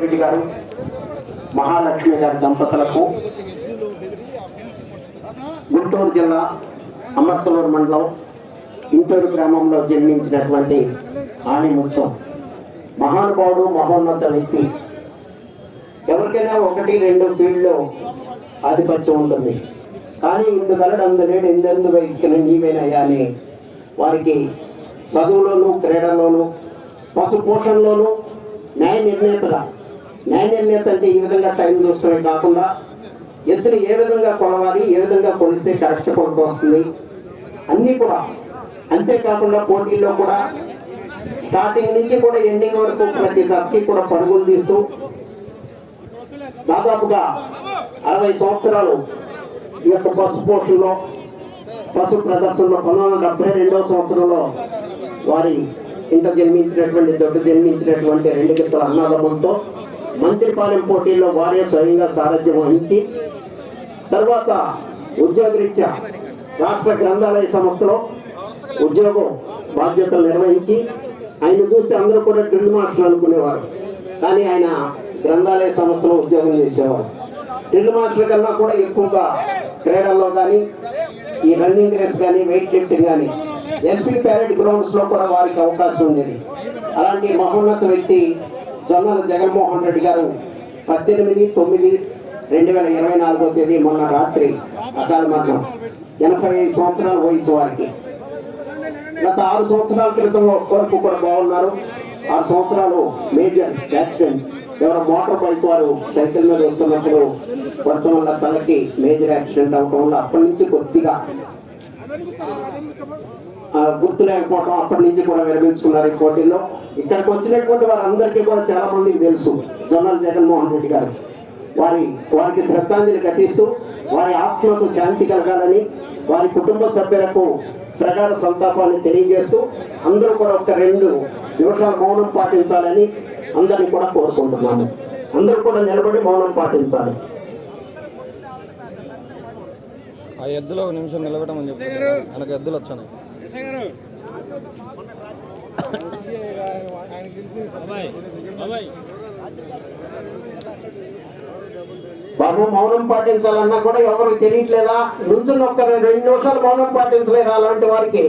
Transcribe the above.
రెడ్డి గారు మహాలక్ష్మి గారి దంపతులకు గుంటూరు జిల్లా అమర్తలూరు మండలం ఇంటూరు గ్రామంలో జన్మించినటువంటి ఆణిముత్యం మహానుభావుడు మహోన్నత వ్యక్తి. ఎవరికైనా ఒకటి రెండు ఫీల్డ్లో ఆధిపత్యం ఉంటుంది. కానీ ఇందుగలడు అందులేడు ఎందెందు వ్యక్తులు నీవేనయ్యా అని వారికి చదువులోను క్రీడల్లోనూ పశు పోషణలోనూ న్యాయ నిర్ణేతగా న్యాయ అంటే ఈ విధంగా టైం చూస్తమే కాకుండా ఎద్దులు ఏ విధంగా కొలవాలి ఏ విధంగా కొలిస్తే కరెక్ట్ కొడుకు వస్తుంది అన్నీ కూడా. అంతేకాకుండా పోటీల్లో కూడా స్టార్టింగ్ నుంచి కూడా ఎండింగ్ వరకు ప్రతి జట్కి కూడా పరుగులు తీస్తూ దాదాపుగా అరవై సంవత్సరాలు ఈ యొక్క పశు పోషణలో పశు ప్రదర్శనలో పంతొమ్మిది డెబ్బై రెండవ సంవత్సరంలో వారి ఇంత జన్మించినటువంటి దొడ్డు జన్మించినటువంటి రెండు గిత్తల అన్నదమ్ములతో మంత్రిపాలెం పోటీల్లో వారే స్వయంగా సారథ్యం వహించి తర్వాత ఉద్యోగరీత్యా రాష్ట్ర గ్రంథాలయ సంస్థలో ఉద్యోగం బాధ్యతలు నిర్వహించి ఆయన చూస్తే అందరూ కూడా డ్రిల్ మాస్టర్ అనుకునేవారు. కానీ ఆయన గ్రంథాలయ సంస్థలో ఉద్యోగం చేసేవారు. డ్రిల్ మాస్టర్ కన్నా కూడా ఎక్కువగా క్రీడల్లో కానీ ఈ రన్నింగ్ రేస్ కానీ వెయిట్ లిఫ్టింగ్ కానీ ఎస్పీ ప్యారెడ్ గ్రౌండ్స్లో కూడా వారికి అవకాశం ఉండేది. అలాంటి మహోన్నత వ్యక్తి జొన్నల జగన్మోహన్ రెడ్డి గారు పద్దెనిమిది తొమ్మిది రెండు వేల ఇరవై నాలుగో తేదీ మొన్న రాత్రి అకాల మరణం. ఎనభై ఐదు సంవత్సరాల వయసు వారికి. గత ఆరు సంవత్సరాల క్రితం కొరకు కూడా బాగున్నారు. ఆరు సంవత్సరాలు మేజర్ యాక్సిడెంట్. ఎవరో మోటార్ బైక్ వారు సైకిల్ మీద వస్తున్నప్పుడు వర్షం వల్ల తలకి మేజర్ యాక్సిడెంట్ అవడం వల్ల అప్పటి నుంచి కొద్దిగా గుర్తు లేకపోవడం అప్పటి నుంచి కూడా విరమించుకున్నారు ఈ పోటీల్లో. ఇక్కడికి వచ్చినటువంటి వారందరికీ కూడా చాలా మందికి తెలుసు జొన్నల జగన్మోహన్ రెడ్డి గారు. వారి వారికి శ్రద్ధాంజలి ఘటిస్తూ వారి ఆత్మకు శాంతి కలగాలని వారి కుటుంబ సభ్యులకు ప్రగాఢ సంతాపాన్ని తెలియజేస్తూ అందరూ కూడా ఒక రెండు నిమిషాలు మౌనం పాటించాలని అందరినీ కూడా కోరుకుంటున్నాను అందరూ కూడా నిలబడి మౌనం పాటించాలి. ఆ ఎద్దులో ఒక నిమిషం నిలబెట్టమని చెప్పి. మనకు ఎద్దులు వచ్చాయి. బాబు మౌనం పాటించాలన్నా కూడా ఎవరికి తెలియట్లేదా? నుంచుని ఒక్క రెండు నిమిషాలు మౌనం పాటించలేదా అలాంటి వారికి.